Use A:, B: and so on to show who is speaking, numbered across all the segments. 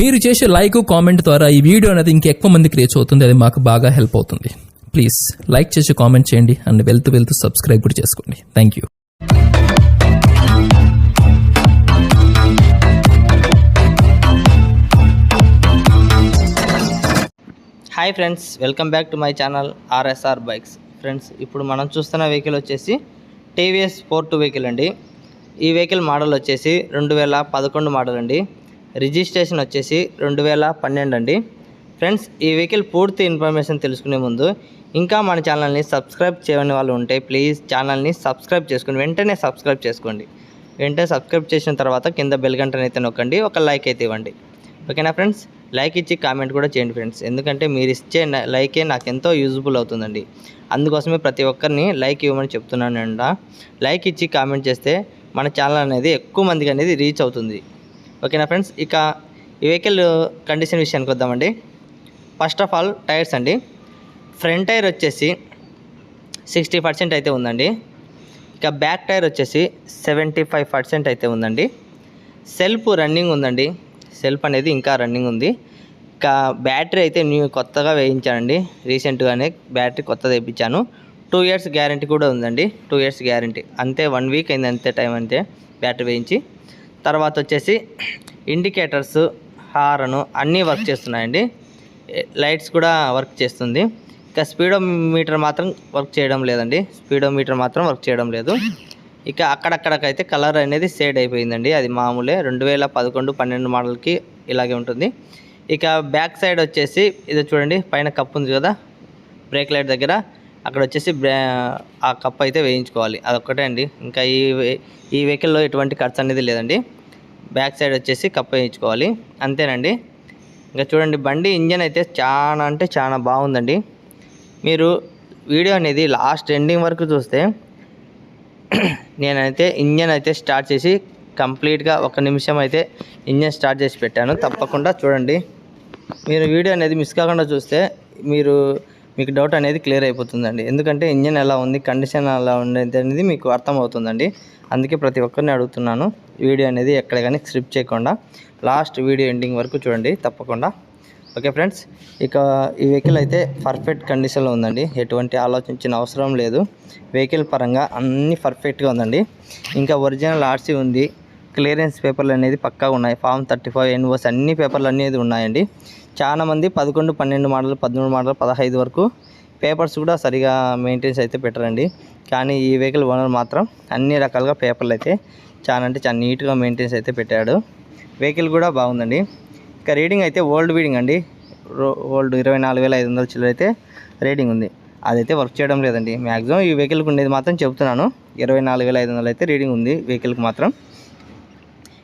A: మీరు చేసే like comment ద్వారా ఈ వీడియో అనేది ఇంకెక్కువ మందికి రీచ్ అవుతుంది. అది మాకు బాగా హెల్ప్ అవుతుంది. ప్లీజ్ లైక్ చేసి కామెంట్ చేయండి అండ్ వెళ్తూ వెళ్తూ సబ్స్క్రైబ్ కూడా చేసుకోండి. Thank you
B: hi friends welcome back to my channel RSR bikes friends ఇప్పుడు మనం చూస్తున్న వెహికల్ వచ్చేసి టీవీఎస్ ఫోర్ టూ వెహికల్ అండి. ఈ వెహికల్ మోడల్ వచ్చేసి రెండు వేల పదకొండు మోడల్ అండి. రిజిస్ట్రేషన్ వచ్చేసి రెండు వేల పన్నెండు అండి. ఫ్రెండ్స్ ఈ వెహికల్ పూర్తి ఇన్ఫర్మేషన్ తెలుసుకునే ముందు ఇంకా మన ఛానల్ని సబ్స్క్రైబ్ చేయని వాళ్ళు ఉంటే ప్లీజ్ ఛానల్ని సబ్స్క్రైబ్ చేసుకోండి వెంటనే సబ్స్క్రైబ్ చేసుకోండి. వెంటనే సబ్స్క్రైబ్ చేసిన తర్వాత కింద బెల్ గంటను అయితే నొక్కండి ఒక లైక్ అయితే ఇవ్వండి. ఓకేనా ఫ్రెండ్స్? లైక్ ఇచ్చి కామెంట్ కూడా చేయండి ఫ్రెండ్స్. ఎందుకంటే మీరు ఇచ్చే లైకే నాకు ఎంతో యూజ్ఫుల్ అవుతుందండి. అందుకోసమే ప్రతి ఒక్కరిని లైక్ ఇవ్వమని చెప్తున్నాను లైక్ ఇచ్చి కామెంట్ చేస్తే మన ఛానల్ అనేది ఎక్కువ మందికి అనేది రీచ్ అవుతుంది. ఓకేనా ఫ్రెండ్స్? ఇక ఈ వెహికల్ కండిషన్ విషయానికి వద్దామండి. ఫస్ట్ ఆఫ్ ఆల్ టైర్స్ అండి. ఫ్రంట్ టైర్ వచ్చేసి సిక్స్టీ పర్సెంట్ అయితే ఉందండి. ఇక బ్యాక్ టైర్ వచ్చేసి సెవెంటీ ఫైవ్ పర్సెంట్ అయితే ఉందండి. సెల్ఫ్ రన్నింగ్ ఉందండి. సెల్ఫ్ అనేది ఇంకా రన్నింగ్ ఉంది. ఇంకా బ్యాటరీ అయితే న్యూ కొత్తగా వేయించానండి. రీసెంట్గానే బ్యాటరీ కొత్త వేయించాను. టూ ఇయర్స్ గ్యారంటీ కూడా ఉందండి. టూ ఇయర్స్ గ్యారంటీ అంతే వన్ వీక్ అయింది అంతే టైం అంతే బ్యాటరీ వేయించి. తర్వాత వచ్చేసి ఇండికేటర్స్ హారను అన్నీ వర్క్ చేస్తున్నాయండి. లైట్స్ కూడా వర్క్ చేస్తుంది. ఇక స్పీడో మీటర్ మాత్రం వర్క్ చేయడం లేదండి. స్పీడో మీటర్ మాత్రం వర్క్ చేయడం లేదు. ఇక అక్కడక్కడకైతే కలర్ అనేది షేడ్ అయిపోయిందండి. అది మామూలే రెండు వేల పదకొండు పన్నెండు మోడల్కి ఇలాగే ఉంటుంది. ఇక బ్యాక్ సైడ్ వచ్చేసి ఇది చూడండి పైన కప్ ఉంది కదా బ్రేక్ లైట్ దగ్గర. అక్కడ వచ్చేసి బ్రా ఆ కప్ అయితే వేయించుకోవాలి. అదొక్కటే అండి. ఇంకా ఈ ఈ వెహికల్లో ఎటువంటి ఖర్చు అనేది లేదండి. బ్యాక్ సైడ్ వచ్చేసి కప్ వేయించుకోవాలి. అంతేనండి. ఇంకా చూడండి బండి ఇంజన్ అయితే చాలా అంటే చాలా బాగుందండి. మీరు వీడియో అనేది లాస్ట్ ఎండింగ్ వరకు చూస్తే నేనైతే ఇంజన్ అయితే స్టార్ట్ చేసి కంప్లీట్గా ఒక నిమిషం అయితే ఇంజన్ స్టార్ట్ చేసి పెట్టాను. తప్పకుండా చూడండి. మీరు వీడియో అనేది మిస్ కాకుండా చూస్తే మీరు మీకు డౌట్ అనేది క్లియర్ అయిపోతుందండి. ఎందుకంటే ఇంజన్ ఎలా ఉంది కండిషన్ ఎలా ఉండేది అనేది మీకు అర్థమవుతుందండి. అందుకే ప్రతి ఒక్కరిని అడుగుతున్నాను. వీడియో అనేది ఎక్కడ కానీ స్క్రిప్ట్ చేయకుండా లాస్ట్ వీడియో ఎండింగ్ వరకు చూడండి తప్పకుండా. ఓకే ఫ్రెండ్స్ ఇక ఈ వెహికల్ అయితే పర్ఫెక్ట్ కండిషన్లో ఉందండి. ఎటువంటి ఆలోచించిన అవసరం లేదు. వెహికల్ పరంగా అన్నీ పర్ఫెక్ట్గా ఉందండి. ఇంకా ఒరిజినల్ ఆర్సీ ఉంది. క్లియరెన్స్ పేపర్లు అనేది పక్కాగా ఉన్నాయి. ఫామ్ థర్టీ ఫైవ్ ఎన్ఓస్ అన్ని పేపర్లు అనేది ఉన్నాయండి. చాలా మంది పదకొండు పన్నెండు మోడల్ పదమూడు మోడల్ పదహైదు వరకు పేపర్స్ కూడా సరిగా మెయింటెన్స్ అయితే పెట్టరండి. కానీ ఈ వెహికల్ ఓనర్ మాత్రం అన్ని రకాలుగా పేపర్లు అయితే చాలా అంటే చాలా నీట్గా మెయింటెన్స్ అయితే పెట్టాడు. వెహికల్ కూడా బాగుందండి. ఇక రీడింగ్ అయితే ఓల్డ్ రీడింగ్ అండి. రో- ఓల్డ్ ఇరవై నాలుగు వేల ఐదు వందల చిల్లర అయితే రీడింగ్ ఉంది. అదైతే వర్క్ చేయడం లేదండి. మ్యాక్సిమం ఈ వెహికల్కి ఉండేది మాత్రం చెప్తున్నాను. ఇరవై నాలుగు వేల ఐదు వందలు అయితే రీడింగ్ ఉంది వెహికల్కి మాత్రం.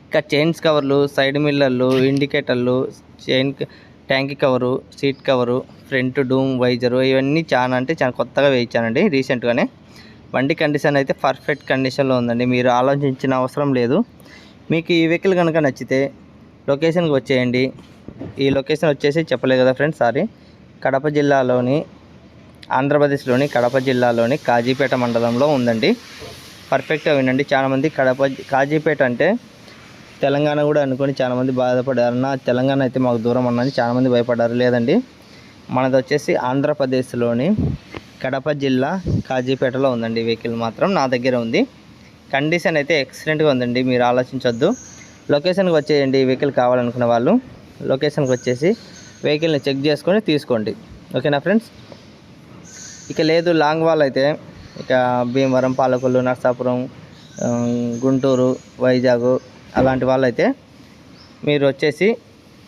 B: ఇంకా చైన్స్ కవర్లు సైడ్ మిల్లర్లు ఇండికేటర్లు chain tank cover seat cover front dome visor ఇవన్నీ చాలా అంటే చాలా కొత్తగా వేయించానండి రీసెంట్గానే బండి కండిషన్ అయితే పర్ఫెక్ట్ కండిషన్లో ఉందండి. మీరు ఆలోచించిన అవసరం లేదు. మీకు ఈ వెహికల్ కనుక నచ్చితే లొకేషన్కి వచ్చేయండి. ఈ లొకేషన్ వచ్చేసి చెప్పలేదు కదా ఫ్రెండ్స్ సారీ కడప జిల్లాలోని ఆంధ్రప్రదేశ్లోని కడప జిల్లాలోని కాజీపేట మండలంలో ఉందండి. పర్ఫెక్ట్గా వినండి చాలామంది కడప కాజీపేట అంటే తెలంగాణ కూడా అనుకొని చాలామంది బాధపడ్డారు అన్న తెలంగాణ అయితే మాకు దూరం అన్నది చాలామంది భయపడ్డారు. లేదండి. మనది వచ్చేసి ఆంధ్రప్రదేశ్లోని కడప జిల్లా కాజీపేటలో ఉందండి వెహికల్ మాత్రం. నా దగ్గర ఉంది. కండిషన్ అయితే ఎక్సలెంట్గా ఉందండి. మీరు ఆలోచించొద్దు. లొకేషన్కి వచ్చేయండి. వెహికల్ కావాలనుకున్న వాళ్ళు లొకేషన్కి వచ్చేసి వెహికల్ని చెక్ చేసుకొని తీసుకోండి. ఓకేనా ఫ్రెండ్స్? ఇక లేదు లాంగ్ వాల్ అయితే ఇక భీమవరం పాలకొల్లు నర్సాపురం గుంటూరు వైజాగ్ అలాంటి వాళ్ళైతే మీరు వచ్చేసి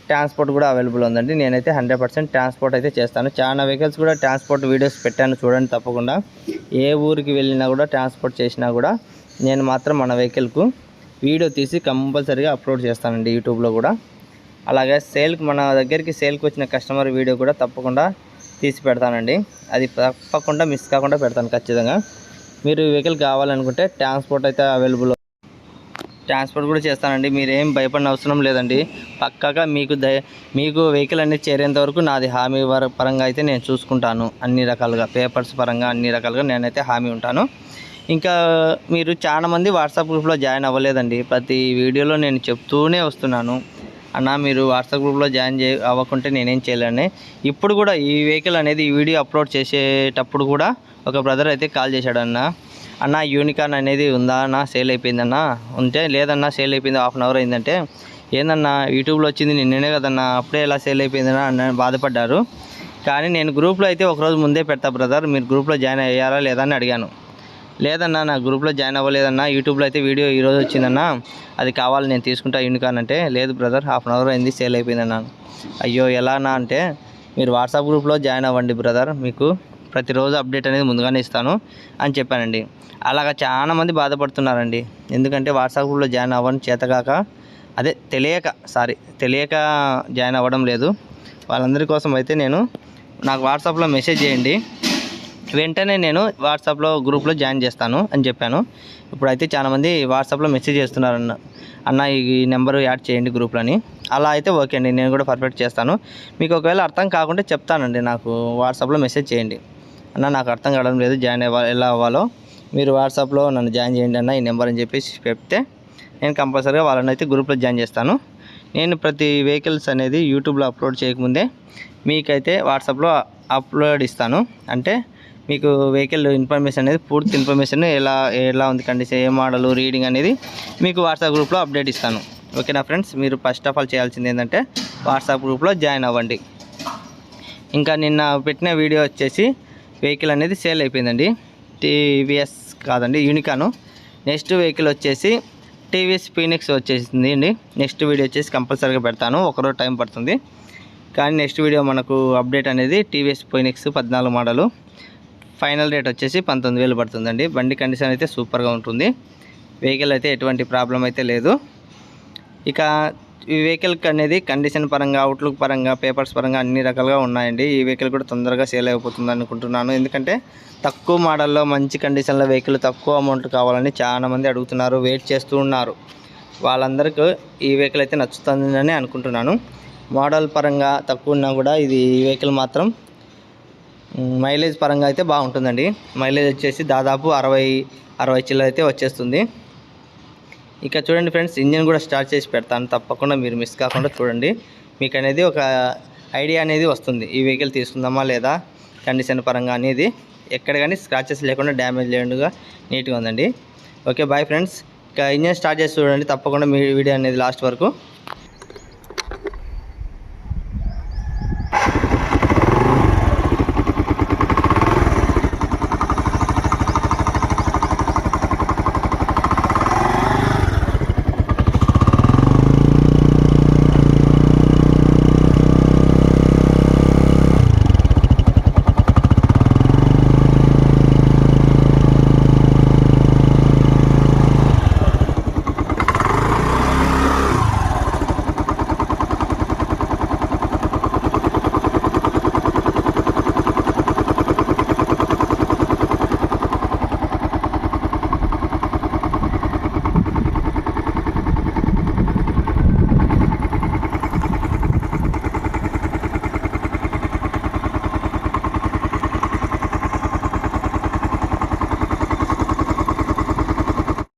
B: ట్రాన్స్పోర్ట్ కూడా అవైలబుల్ ఉందండి. నేనైతే హండ్రెడ్ పర్సెంట్ ట్రాన్స్పోర్ట్ అయితే చేస్తాను. చాలా వెహికల్స్ కూడా ట్రాన్స్పోర్ట్ వీడియోస్ పెట్టాను చూడండి తప్పకుండా. ఏ ఊరికి వెళ్ళినా కూడా ట్రాన్స్పోర్ట్ చేసినా కూడా నేను మాత్రం మన వెహికల్కు వీడియో తీసి కంపల్సరీగా అప్లోడ్ చేస్తానండి యూట్యూబ్లో కూడా. అలాగే సేల్కి మన దగ్గరికి సేల్కి వచ్చిన కస్టమర్ వీడియో కూడా తప్పకుండా తీసి పెడతానండి. అది తప్పకుండా మిస్ కాకుండా పెడతాను ఖచ్చితంగా. మీరు వెహికల్ కావాలనుకుంటే ట్రాన్స్పోర్ట్ అయితే అవైలబుల్ ట్రాన్స్పోర్ట్ కూడా చేస్తానండి. మీరేం భయపడిన అవసరం లేదండి. పక్కాగా మీకు దయ మీకు వెహికల్ అనేది చేరేంత వరకు నాది హామీ పరంగా అయితే నేను చూసుకుంటాను. అన్ని రకాలుగా పేపర్స్ పరంగా అన్ని రకాలుగా నేనైతే హామీ ఉంటాను. ఇంకా మీరు చాలా మంది వాట్సాప్ గ్రూప్లో జాయిన్ అవ్వలేదండి. ప్రతి వీడియోలో నేను చెప్తూనే వస్తున్నాను. అన్న మీరు వాట్సాప్ గ్రూప్లో జాయిన్ చే అవ్వకుంటే నేనేం చేయలేను. ఇప్పుడు కూడా ఈ వెహికల్ అనేది ఈ వీడియో అప్లోడ్ చేసేటప్పుడు కూడా ఒక బ్రదర్ అయితే కాల్ చేశాడు అన్న యూనికాన్ అనేది ఉందా అన్న? సేల్ అయిపోయిందన్న ఉంటే లేదన్నా సేల్ అయిపోయింది. హాఫ్ అన్ అవర్ అయిందంటే ఏందన్నా యూట్యూబ్లో వచ్చింది నిన్ననే కదన్నా అప్పుడే ఎలా సేల్ అయిపోయిందన్నా అని బాధపడ్డారు. కానీ నేను గ్రూప్లో అయితే ఒకరోజు ముందే పెడతా బ్రదర్ మీరు గ్రూప్లో జాయిన్ అయ్యారా లేదా అని అడిగాను. లేదన్నా నా గ్రూప్లో జాయిన్ అవ్వలేదన్నా యూట్యూబ్లో అయితే వీడియో ఈరోజు వచ్చిందన్నా అది కావాలి నేను తీసుకుంటా యూనికాన్ అంటే. లేదు బ్రదర్ హాఫ్ అన్ అవర్ అయింది సేల్ అయిపోయిందన్నా అయ్యో ఎలానా అంటే మీరు వాట్సాప్ గ్రూప్లో జాయిన్ అవ్వండి బ్రదర్ మీకు ప్రతిరోజు అప్డేట్ అనేది ముందుగానే ఇస్తాను అని చెప్పానండి. అలాగా చాలా మంది బాధపడుతున్నారండి. ఎందుకంటే వాట్సాప్ గ్రూప్లో జాయిన్ అవ్వడం చేతగాక అదే తెలియక సారీ తెలియక జాయిన్ అవ్వడం లేదు. వాళ్ళందరి కోసం అయితే నేను నాకు వాట్సాప్లో మెసేజ్ చేయండి. వెంటనే నేను వాట్సాప్లో గ్రూప్లో జాయిన్ చేస్తాను అని చెప్పాను. ఇప్పుడైతే చాలామంది వాట్సాప్లో మెసేజ్ చేస్తున్నారు అన్న అన్న ఈ నెంబర్ యాడ్ చేయండి గ్రూప్లోని. అలా అయితే ఓకే అండి నేను కూడా పర్ఫెక్ట్ చేస్తాను. మీకు ఒకవేళ అర్థం కాకుంటే చెప్తానండి నాకు వాట్సాప్లో మెసేజ్ చేయండి. అన్న నాకు అర్థం కావడం లేదు. జాయిన్ అవ్వాలి ఎలా అవ్వాలో. మీరు వాట్సాప్లో నన్ను జాయిన్ చేయండి అన్న ఈ నెంబర్ అని చెప్పేసి చెప్తే నేను కంపల్సరీగా వాళ్ళని అయితే గ్రూప్లో జాయిన్ చేస్తాను. నేను ప్రతి వెహికల్స్ అనేది యూట్యూబ్లో అప్లోడ్ చేయకముందే మీకైతే వాట్సాప్లో అప్లోడ్ ఇస్తాను. అంటే మీకు వెహికల్ ఇన్ఫర్మేషన్ అనేది పూర్తి ఇన్ఫర్మేషన్ ఎలా ఎలా ఉంది కండిషన్ ఏ మోడల్ రీడింగ్ అనేది మీకు వాట్సాప్ గ్రూప్లో అప్డేట్ ఇస్తాను. ఓకేనా ఫ్రెండ్స్? మీరు ఫస్ట్ ఆఫ్ ఆల్ చేయాల్సింది ఏంటంటే వాట్సాప్ గ్రూప్లో జాయిన్ అవ్వండి. ఇంకా నిన్న పెట్టిన వీడియో వచ్చేసి వెహికల్ అనేది సేల్ అయిపోయిందండి. టీవీఎస్ కాదండి యూనికాను. నెక్స్ట్ వెహికల్ వచ్చేసి టీవీఎస్ ఫీనిక్స్ వచ్చేసింది అండి. నెక్స్ట్ వీడియో వచ్చేసి కంపల్సరీగా పెడతాను. ఒకరోజు టైం పడుతుంది. కానీ నెక్స్ట్ వీడియో మనకు అప్డేట్ అనేది టీవీఎస్ ఫీనిక్స్ పద్నాలుగు మోడలు. ఫైనల్ రేట్ వచ్చేసి పంతొమ్మిది వేలు పడుతుందండి. బండి కండిషన్ అయితే సూపర్గా ఉంటుంది. వెహికల్ అయితే ఎటువంటి ప్రాబ్లం అయితే లేదు. ఇక ఈ వెహికల్కి అనేది కండిషన్ పరంగా అవుట్లుక్ పరంగా పేపర్స్ పరంగా అన్ని రకాలుగా ఉన్నాయండి. ఈ వెహికల్ కూడా తొందరగా సేల్ అయిపోతుంది అనుకుంటున్నాను. ఎందుకంటే తక్కువ మోడల్లో మంచి కండిషన్లో వెహికల్ తక్కువ అమౌంట్ కావాలని చాలా మంది అడుగుతున్నారు వెయిట్ చేస్తూ ఉన్నారు. వాళ్ళందరికీ ఈ వెహికల్ అయితే నచ్చుతుందని అనుకుంటున్నాను. మోడల్ పరంగా తక్కువ ఉన్నా కూడా ఇది ఈ వెహికల్ మాత్రం మైలేజ్ పరంగా అయితే బాగుంటుందండి. మైలేజ్ వచ్చేసి దాదాపు అరవై అరవై చిల్లర అయితే వచ్చేస్తుంది. ఇక చూడండి ఫ్రెండ్స్ ఇంజిన్ కూడా స్టార్ట్ చేసి పెడతాను. తప్పకుండా మీరు మిస్ కాకుండా చూడండి. మీకు అనేది ఒక ఐడియా అనేది వస్తుంది. ఈ వెహికల్ తీసుకుందామా లేదా కండిషన్ పరంగా అనేది. ఎక్కడ కానీ స్క్రాచెస్ లేకుండా డ్యామేజ్ లేకుండా నీట్గా ఉందండి. Okay bye friends. ఇక ఇంజిన్ స్టార్ట్ చేసి చూడండి. తప్పకుండా మీ వీడియో అనేది లాస్ట్ వరకు